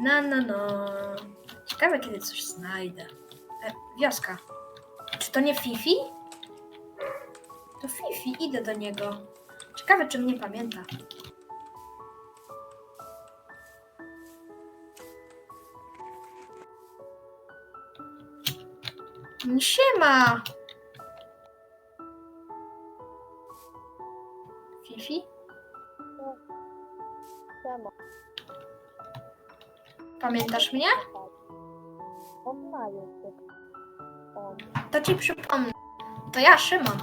No, no, no. Ciekawe, kiedy coś znajdę. E, wioska. Czy to nie Fifi? To Fifi, idę do niego. Ciekawe, czy mnie pamięta. Siema! Fifi? Siema. Pamiętasz mnie? To ci przypomnę. To ja, Szymon.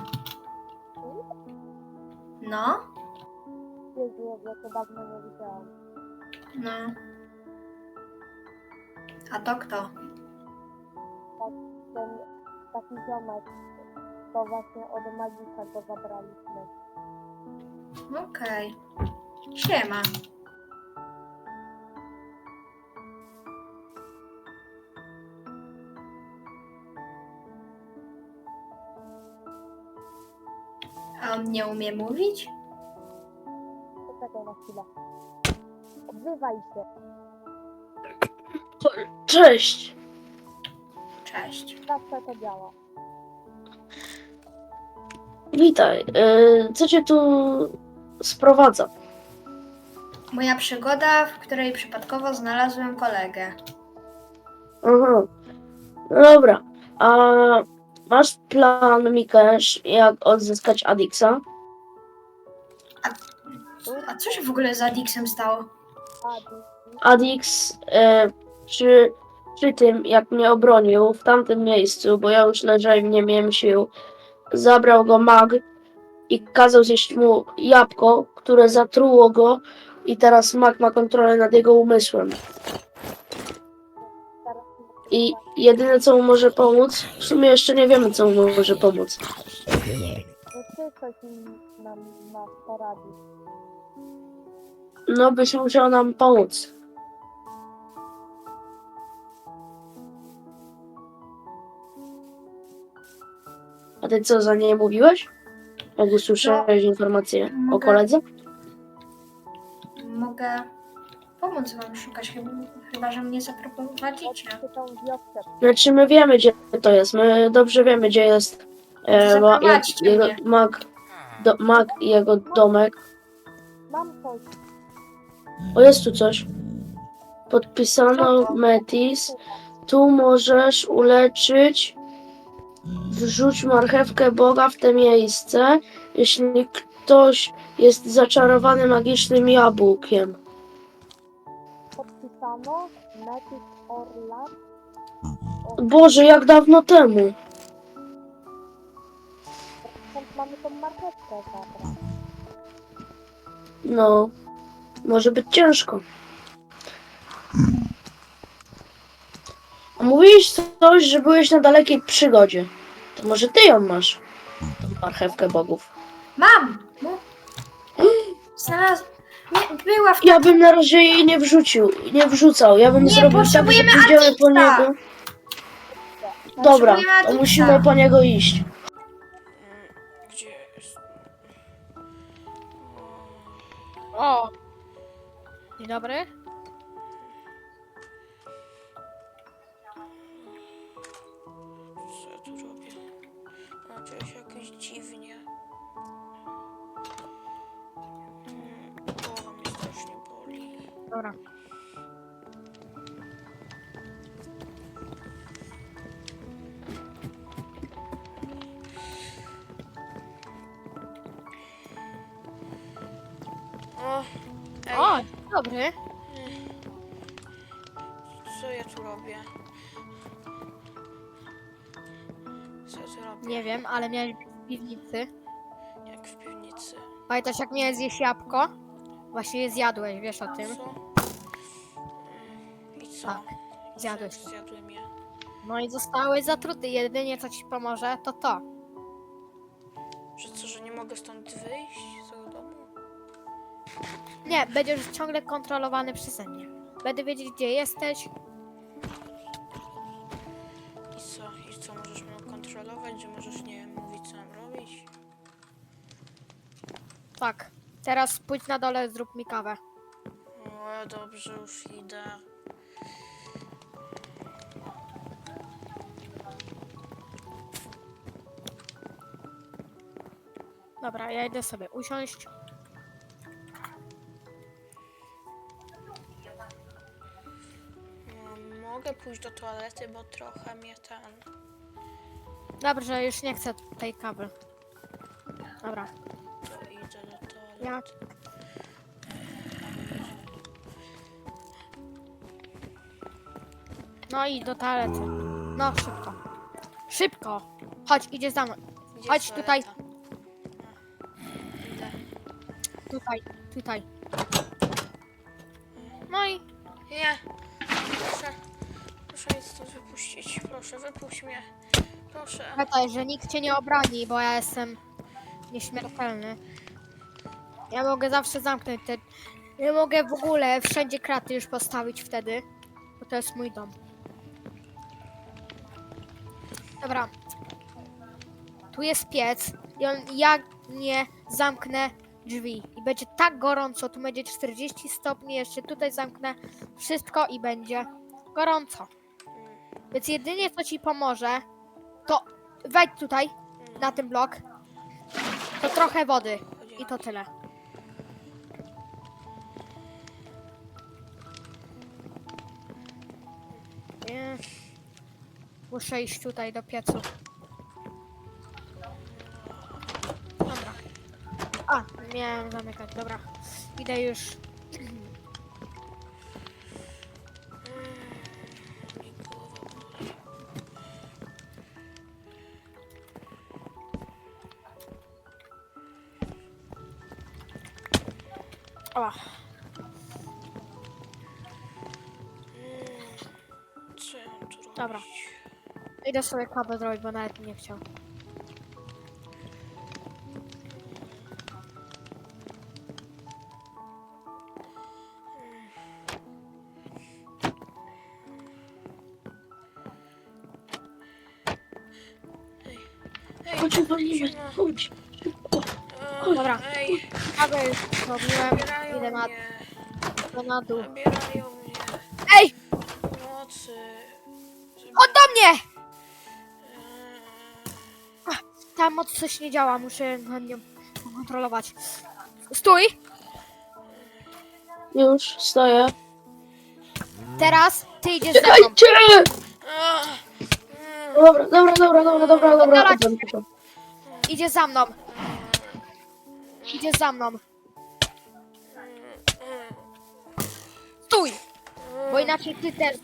No, Jezu, ja to dawno nie widziałam. no. A to kto? Ten taki ziomek, to właśnie od magika go zabraliśmy. Okej. Siema. On nie umie mówić? Poczekaj na chwilę. Odzywaj się. Cześć. Cześć. Zawsze to działa. Witaj. E, Co cię tu sprowadza? Moja przygoda, w której przypadkowo znalazłem kolegę. Aha. No dobra. A masz plan, Mikasz, jak odzyskać Adixa? A co się w ogóle z Adixem stało? Adi, Adix e, przy, przy tym, jak mnie obronił w tamtym miejscu, bo ja już leżałem nie miałem sił, zabrał go mag i kazał zjeść mu jabłko, które zatruło go i teraz mag ma kontrolę nad jego umysłem. I jedyne co mu może pomóc, w sumie jeszcze nie wiemy co mu może pomóc. ty coś nam poradzić. No byś musiał nam pomóc. A ty co za nie mówiłeś? Jak usłyszałeś informację o koledze? Mogę pomóc wam szukać, chyba, chyba że mnie zaprowadzicie. Chodźcie tą wioskę. Znaczy my wiemy gdzie to jest, my dobrze wiemy gdzie jest e, ma, jak, Zaprowadźcie jego mnie. mag, do, mag i jego domek. Mam coś. O jest tu coś. Podpisano Metis. Tu możesz uleczyć. Wrzuć marchewkę Boga w te miejsce, jeśli ktoś jest zaczarowany magicznym jabłkiem. Podpisano Metis Orlat. Boże, jak dawno temu. Skąd mamy tą marchewkę zabrać? No, może być ciężko. A mówiłeś coś, że byłeś na dalekiej przygodzie. To może ty ją masz? Marchewkę bogów. Mam! Mu... Znalazłem. Nie, była w Ja bym na razie jej nie wrzucił, nie wrzucał. Ja bym Nie, zrobił tak, że potrzebujemy pójdziemy po niego. Dobra, Potrzebujemy to musimy po niego iść. Gdzie jest? O! Dzień dobry. Co ja tu robię? A, czuję się jakoś dziwnie. Dobra. O, ej, O, dzień dobry. co ja tu robię? Co ja tu robię? Nie wiem, ale miałeś być w piwnicy. Jak w piwnicy. Pamiętasz jak miałeś zjeść jabłko? Właśnie je zjadłeś, wiesz o tym. Co? Tak, zjadłeś to. Zjadłem je. No i zostałeś zatruty. Jedynie co ci pomoże to to. Że co, że nie mogę stąd wyjść z tego domu? Nie, będziesz ciągle kontrolowany przeze mnie. Będę wiedzieć gdzie jesteś. I co? I co, możesz mnie kontrolować, że możesz, nie wiem, mówić co mam robić? Tak. Teraz pójdź na dole, zrób mi kawę. O, dobrze, już idę. Dobra, ja idę sobie usiąść. No, mogę pójść do toalety, bo trochę mnie ten... Dobrze, już nie chcę tej kawy. Dobra, To idę do toalety. ja... No i do toalety. No, szybko. Szybko! Chodź, idziesz za mną. Gdzie Chodź jest tutaj. Tutaj, tutaj. No i Nie! Proszę. Proszę mnie stąd wypuścić. Proszę, wypuść mnie. Proszę. pamiętaj, że nikt cię nie obroni, bo ja jestem nieśmiertelny. Ja mogę zawsze zamknąć te... Ja mogę w ogóle wszędzie kraty już postawić wtedy, bo to jest mój dom. Dobra. Tu jest piec i on, ja nie zamknę drzwi będzie tak gorąco, tu będzie 40 stopni, jeszcze tutaj zamknę wszystko i będzie gorąco. Więc jedynie co ci pomoże, to wejdź tutaj, na ten blok, to trochę wody i to tyle. Muszę iść tutaj do piecu. A, miałem zamykać, dobra. Idę już. O, robić? Dobra. idę sobie kawę zrobić, bo nawet nie chciał. Chodź, uwolnimy. siema. Chodź. e, Dobra. Ej, już zrobiłem, idę na, mnie. idę na dół. Mnie. Ej! Nocy. Oddam mnie! Eee, Ta moc coś nie działa, muszę nad nią kontrolować. Stój! Już, stoję. Teraz ty idziesz ze mną. A, mm, Dobra, dobra, dobra, dobra, dobra, dobra. Oddalać oddam to. Idziesz za mną. Idziesz za mną. Stój! Bo inaczej ty też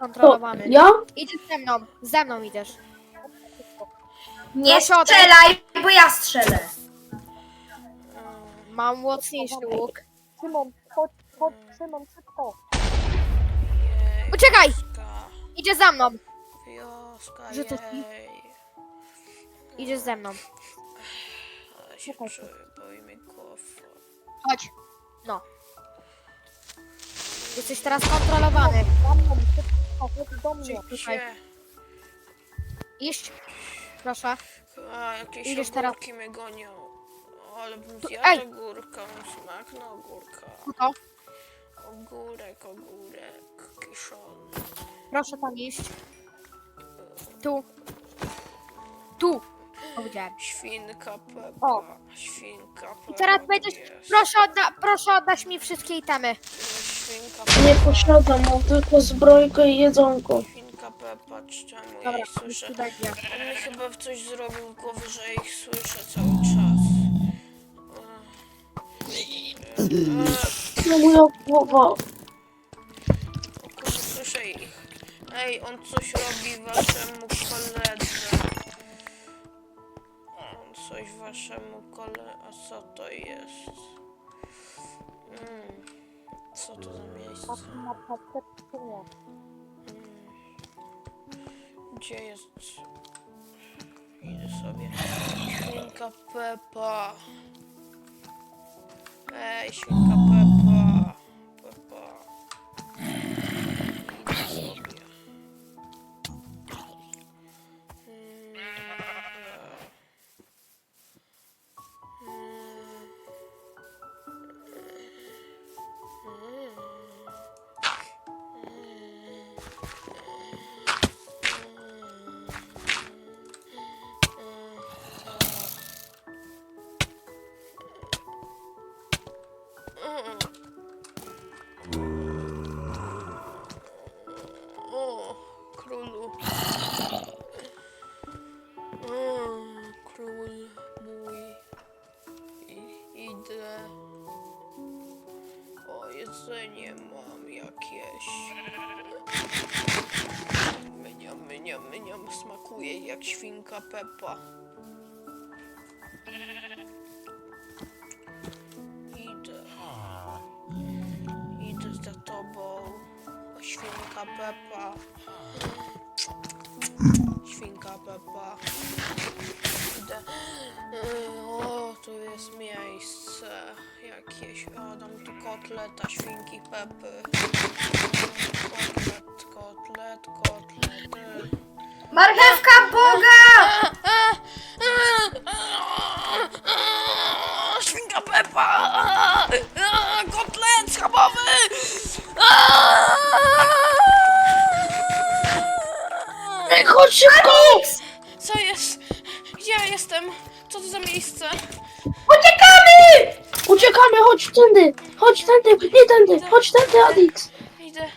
kontrolowany. ja? Idziesz ze mną. Ze mną idziesz. Nie Proszę strzelaj, bo ja strzelę. Mam mocniejszy łuk. Szymon, chodź, chodź, Szymon, szybko. Uciekaj! Idziesz za mną. wioska, Rzucę jej. Idziesz ze mną. Ale się Czekaj. czuję, boi mi głowa. Chodź. No. Jesteś teraz kontrolowany. Chodź do mnie. Tutaj. Gdzie? Iść. Proszę. A, jakieś Idziesz teraz. ogórki mnie gonią. Ale bym Tu- zjadł ej! ogórka, mam smak na ogórka. To. Ogórek, ogórek, kiszony. Proszę tam iść. Tu. Tu. Powiedziałem. Świnka Peppa, O. świnka Peppa. I teraz będziesz. jest. Proszę, odda, proszę oddać mi wszystkie itemy. Świnka Nie Peppa, posiadam, mam tylko zbrojkę i jedzonko. świnka Peppa, czemu ja Dobra, ich słyszę? On mi chyba w coś zrobił w głowie, że ich słyszę cały czas. No moja głowa. O kurde, słyszę ich. Ej, on coś robi waszemu koledze. Coś waszemu kole... A co to jest? Mm. Co to za miejsce? Patrz na percepcję. Mm. Gdzie jest... Idę sobie. Świnka Peppa. Ej, świnka Peppa. Jak świnka Peppa. Idę. Idę za tobą. Świnka Peppa. Świnka Peppa. Idę. O, tu jest miejsce jakieś. O, dam tu kotleta świnki Pepy. Tędy! Chodź tędy, nie tędy, chodź tędy, Adix! Idę.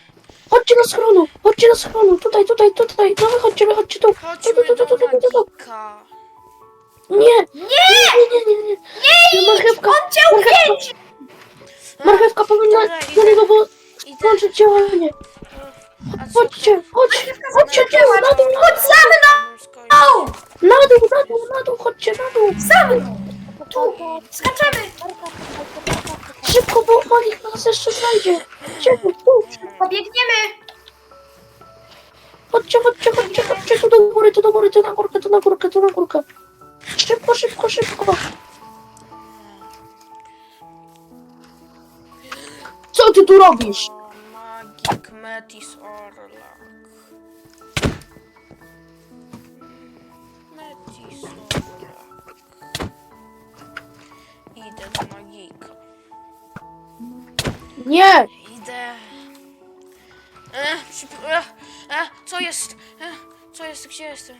Chodźcie do schronu, chodźcie do schronu, tutaj, tutaj, tutaj, no wychodźcie, wychodźcie tu. Tu, Chodźmy tu, tu, do tu, tu, tu, tu, tu. magika. Nie! Nie! Nie, nie, nie, nie! Nie! Marchewka! On cię uwięzi! Marchewka powinna Dobra, do idę. niego było Idę. włączyć działanie. A co Chodźcie, chodź, chodźcie, Chodź tu, na dół, na Chodź za mną! Skończyć. na dół, na dół, na dół, chodźcie na dół. Za mną! Tu! Skaczemy! Szybko, bo Monik nas jeszcze znajdzie. Chodźcie, tu, Pobiegniemy! chodźcie, chodźcie, chodźcie, chodźcie, tu do góry, tu do góry, tu na górkę, tu na górkę, tu na górkę. Szybko, szybko, szybko. Co ty tu robisz? O, Magik Metis Orlak. Nie! Idę. E, e, e, co jest? E, co jest? Gdzie jestem?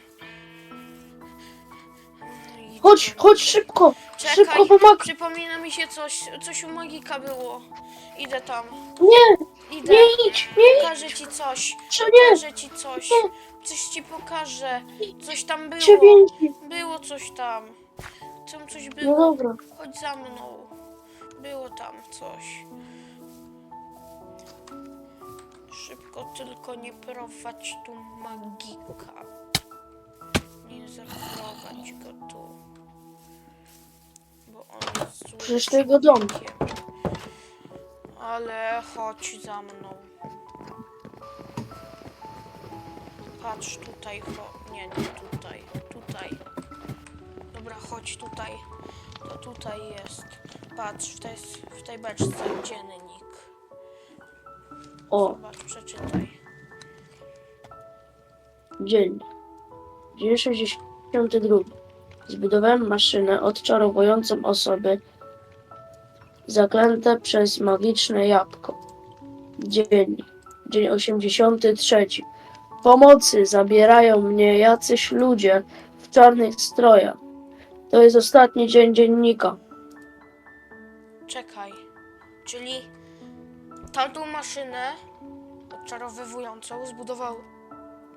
Idę. Chodź, chodź szybko, szybko Czekaj, pomag. przypomina mi się coś, coś u magika było. Idę tam. Nie, Idę. nie idź, nie Pokażę ci coś. idź, nie, Pokażę ci coś. Coś ci pokażę. Coś tam cię było. więzi. Było coś tam. Tam coś No było. dobra. Chodź za mną. Było tam coś. Szybko tylko nie prowadź tu magika. Nie zaprowadź go tu. Bo on jest Przecież to jego dom. Ale chodź za mną. Patrz tutaj, cho- nie, nie tutaj, tutaj. Dobra, chodź tutaj. To tutaj jest. Patrz, w tej, w tej beczce dziennik. O, Zobacz, przeczytaj. dzień. Dzień 62. Zbudowałem maszynę odczarowującą osoby zaklęte przez magiczne jabłko. Dzień. Dzień 83. Pomocy zabierają mnie jacyś ludzie w czarnych strojach. To jest ostatni dzień dziennika. Czekaj. Czyli tamtą maszynę odczarowywującą zbudował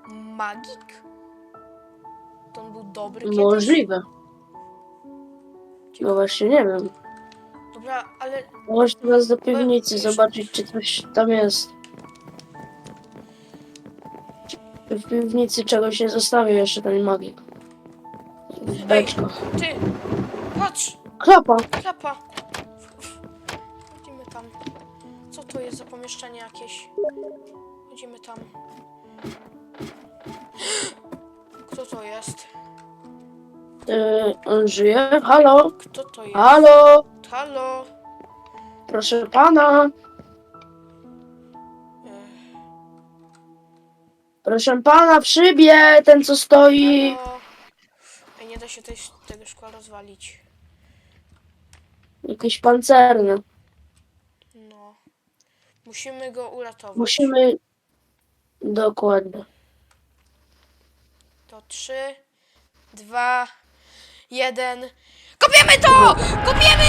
magik? To on był dobry kiedyś? Możliwe. No właśnie nie wiem. Dobra, ale Chodź teraz do piwnicy zobaczyć, czy coś tam jest. Czy w piwnicy czegoś nie zostawił jeszcze ten magik. W beczkach. ty! Patrz! Klapa! Klapa! To jest za pomieszczenie jakieś? Chodzimy tam. Kto to jest? Yy, on żyje? Halo? Kto to jest? Halo? Halo? Proszę pana? Ech, Proszę pana, w szybie, ten co stoi. Halo? Ej, nie da się tej, tego szkła rozwalić. Jakiś pancerny. Musimy go uratować. Musimy... Dokładnie. To trzy, dwa, jeden. Kopiemy to! Kopiemy!